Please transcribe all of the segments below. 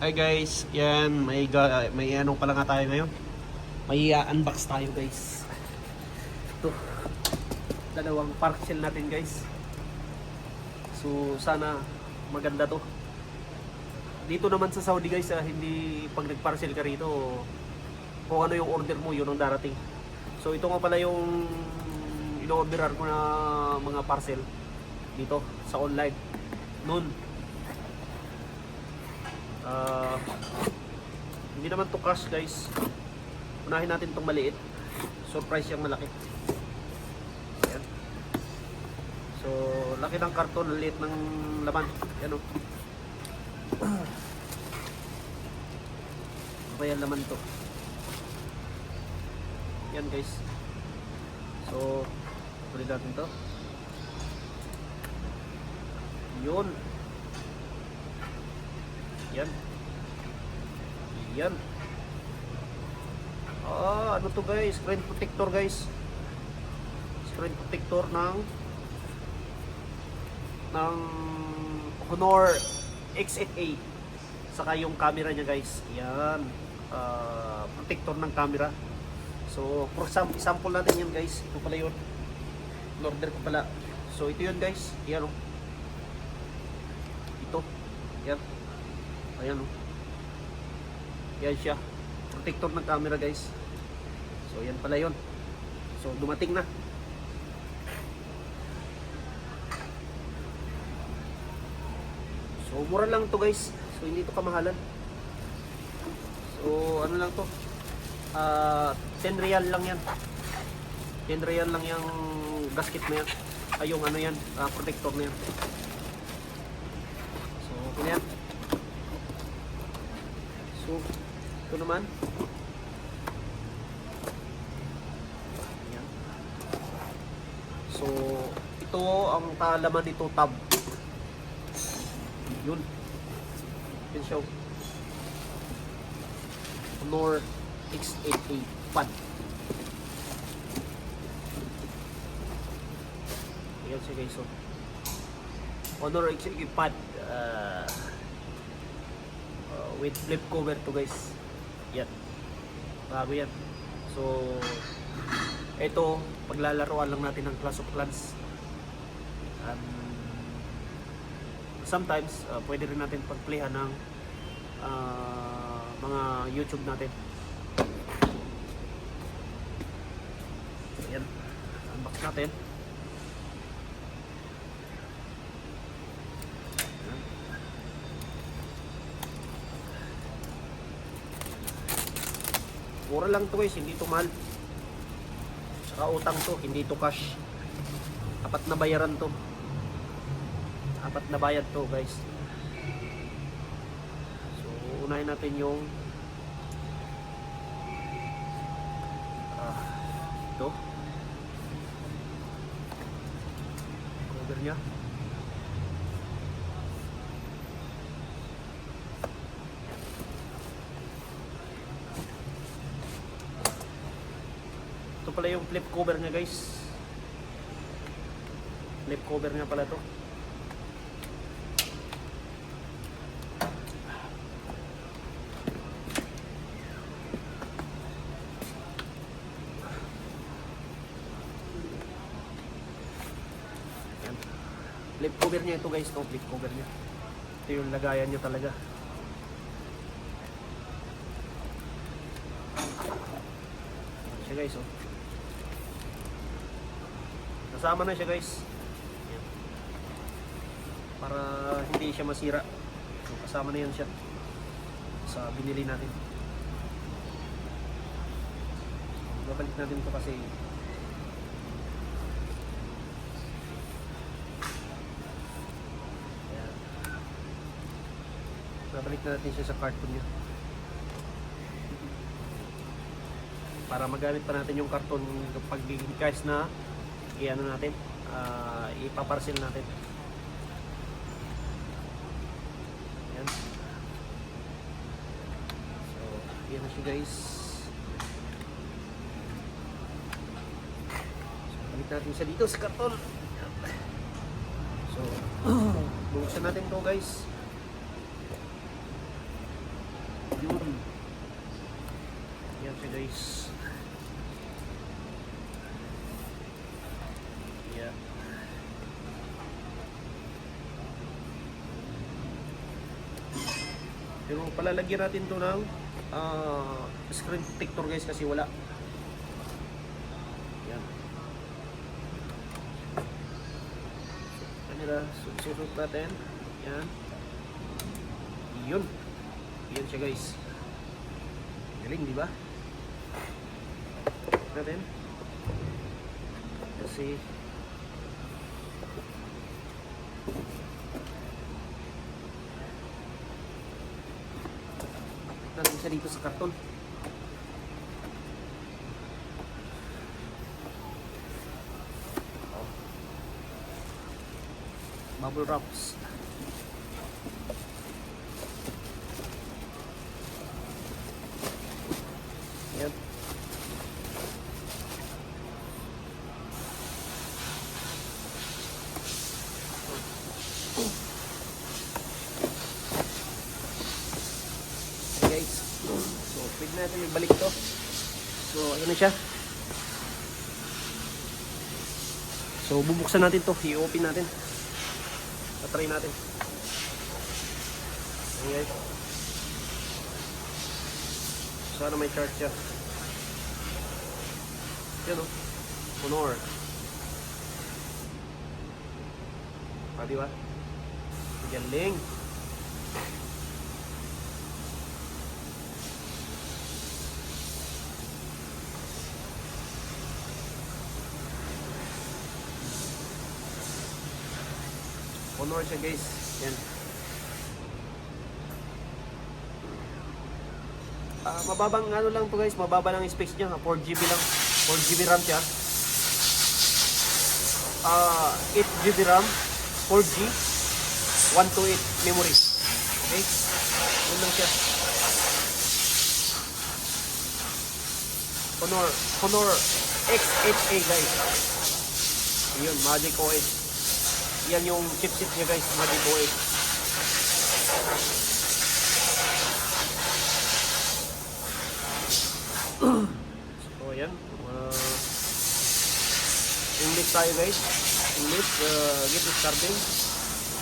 Hi guys, yan, may, ga- may ano pala nga tayo ngayon. May uh, unbox tayo guys. Ito, dalawang parcel natin guys. So sana maganda to. Dito naman sa Saudi guys, ah, hindi pag nag-parcel ka rito, kung ano yung order mo, yun ang darating. So ito nga pala yung in-orderan ko na mga parcel dito sa online. Noon, Ah, hindi naman to cash guys. Unahin natin tong maliit. Surprise yung malaki. Ayan. So, laki ng karton, liit ng laman. Yan o. Ano ba yan laman to? Yan guys. So, tuloy natin to. Yun. Yan. Yan. Ah, ano to guys? Screen protector guys. Screen protector ng ng Honor X8A. Saka yung camera niya guys. Yan. Ah, protector ng camera. So, for example, sample natin yan guys. Ito pala yun. Order ko pala. So, ito yun guys. Yan oh. Ito. Yan. Ayan o. Yan siya. Protector ng camera guys. So yan pala yon. So dumating na. So mura lang to guys. So hindi to kamahalan. So ano lang to? Ah 10 real lang yan. 10 real lang yung gasket na yan. Ay yung ano yan, ah, protector na yan. So okay yan. So, ito naman. So, ito ang kalaman nito tab. Yun. Yun siya. Honor X8A pad. Ayan siya guys. So, Honor X8A pad. Uh, with flip cover to guys. Yan. Bago yan. So ito paglalaroan lang natin ng Clash of Clans. Um, sometimes uh, pwede rin natin pagplayhan ng uh, mga YouTube natin. Yan. Unbox natin Mura lang to guys, hindi to mahal. Saka utang to, hindi to cash. Apat na bayaran to. Apat na bayad to guys. So, unahin natin yung ah, ito. Cover niya. Yung flip cover niya guys. Flip cover niya pala to. Flip cover niya ito guys, to flip cover niya. Ito yung lagayan niya talaga. Guys, oh. Kasama na siya guys. Para hindi siya masira. So, kasama na yan siya sa binili natin. Babalik natin to kasi Ayan. Babalik na natin siya sa carton niya. Para magamit pa natin yung karton kapag guys na i-ano natin, ah, ipaparcel natin. Ayan. So, yan na siya guys. So, balik natin siya dito sa karton. Ayan. So, buksan natin to guys. Yun. Yan siya guys. Palalagyan natin to ng ah, screen protector guys kasi wala. Yan. Kanila, susunod natin. Yan. Yun. Yan siya guys. Galing, di ba? Natin. Kasi natin dito sa karton. Bubble wraps. Yan. Okay guys. So, pwede natin ibalik to. So, ayun na siya. So, bubuksan natin to. I-open natin. Patry natin. Ayan. Sana may chart siya. Yan o. Honor. Ah, ba? Galing. Honor siya guys. Yan. Ah, mababang ano lang to guys, mababa lang space niya, 4GB lang. 4GB RAM siya. Ah, 8GB RAM, 4G, 128 memory. Okay? Yun lang siya. Honor, Honor X8A guys. Yun, Magic OS. Yan yung chipset niya guys, Magic OS. So ayan, uh, English tayo guys. English, uh, get starting.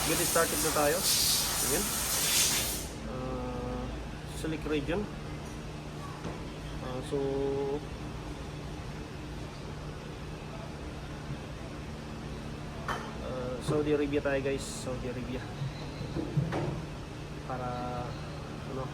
Get started na tayo. Ayan. Uh, select region. Uh, so, uh, Saudi Arabia tayo guys. Saudi Arabia. Para, ano,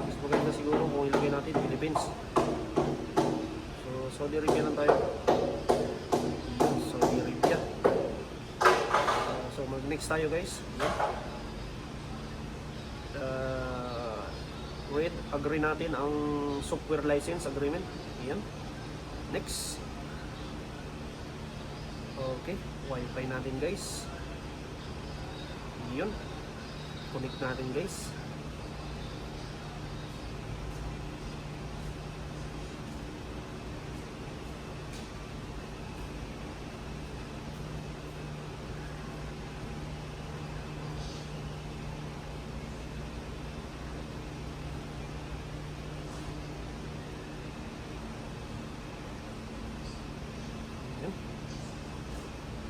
Mas maganda siguro kung ilagay natin Philippines. Saudi Arabia lang tayo. Saudi Arabia. Uh, so, mag-next tayo guys. Uh, read, agree natin ang software license agreement. Yan. Next. Okay. Wi-Fi natin guys. Yun. Connect natin guys. Yan.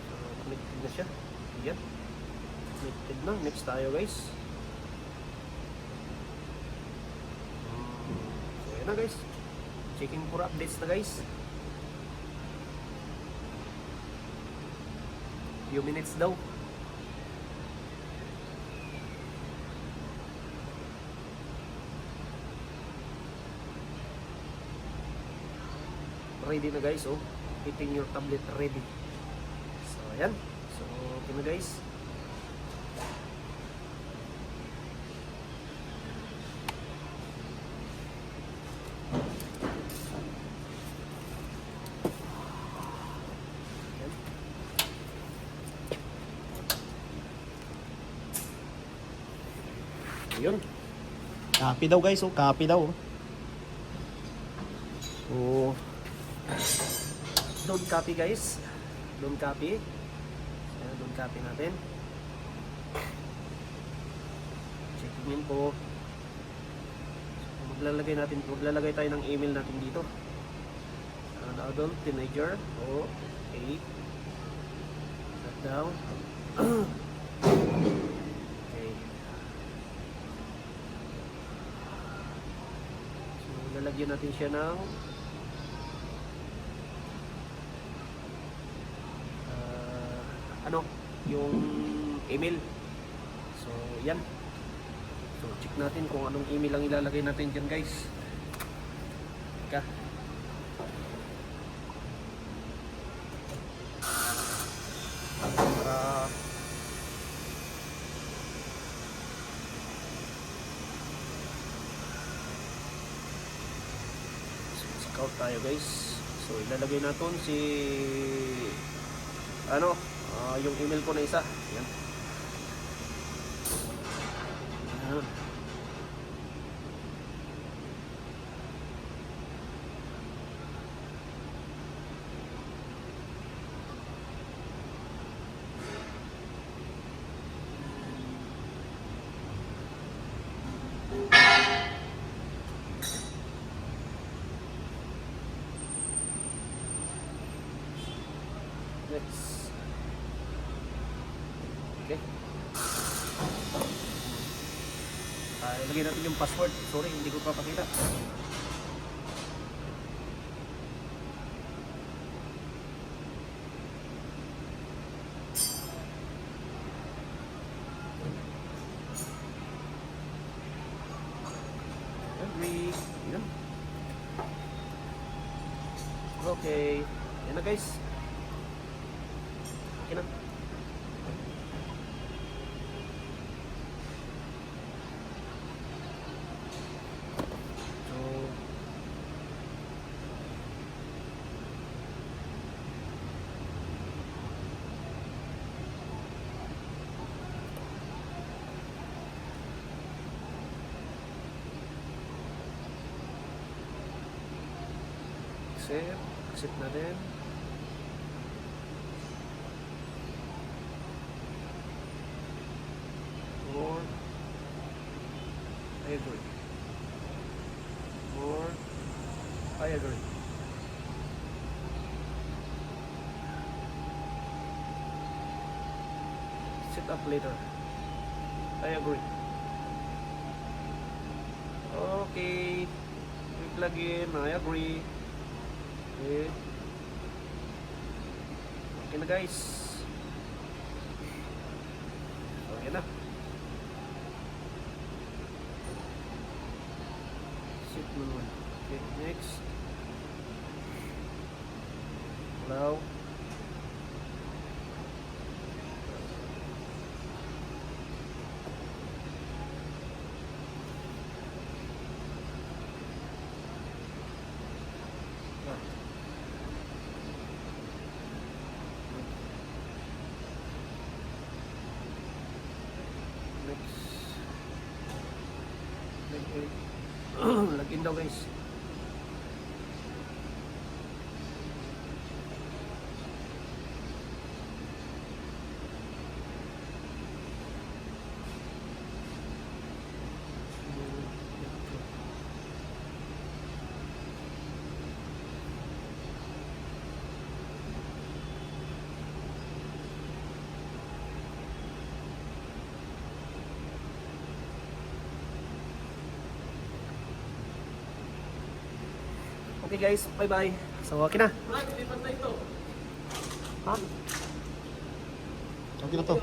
So, connected na siya. Yan. Na. Next tayo guys. So, yan na guys. Checking for updates na guys. Few minutes daw. Ready na guys, oh. Hitting your tablet ready. So, ayan. So, okay na guys. Yun. Copy daw guys, oh. Copy daw. oh. Don't copy guys. Don't copy. Ayan, don't copy natin. Check in po. So, maglalagay natin, maglalagay tayo ng email natin dito. An adult, teenager, o 8. Shut down. okay. So, lalagyan natin siya ng ah, ano, yung email. So, yan. So, check natin kung anong email ang ilalagay natin dyan, guys. Teka. Para scout tayo guys. So ilalagay natin si ano ah, yung email ko na isa. Yan next okay Ah, ilagay natin yung password. Sorry, hindi ko papakita. Agree. Yan. Okay. Yan na guys. Okay na. So, accept, accept na din. More. I agree. More. I agree. Sit up later. I agree. Okay. Quick login. I agree. Okay. Okay na guys. Okay na. Sit mo naman. Okay, next. Allow. Next. Log Login daw guys. Okay guys, bye bye. So okay na. Right, lipat na ito. Ha? Okay na to.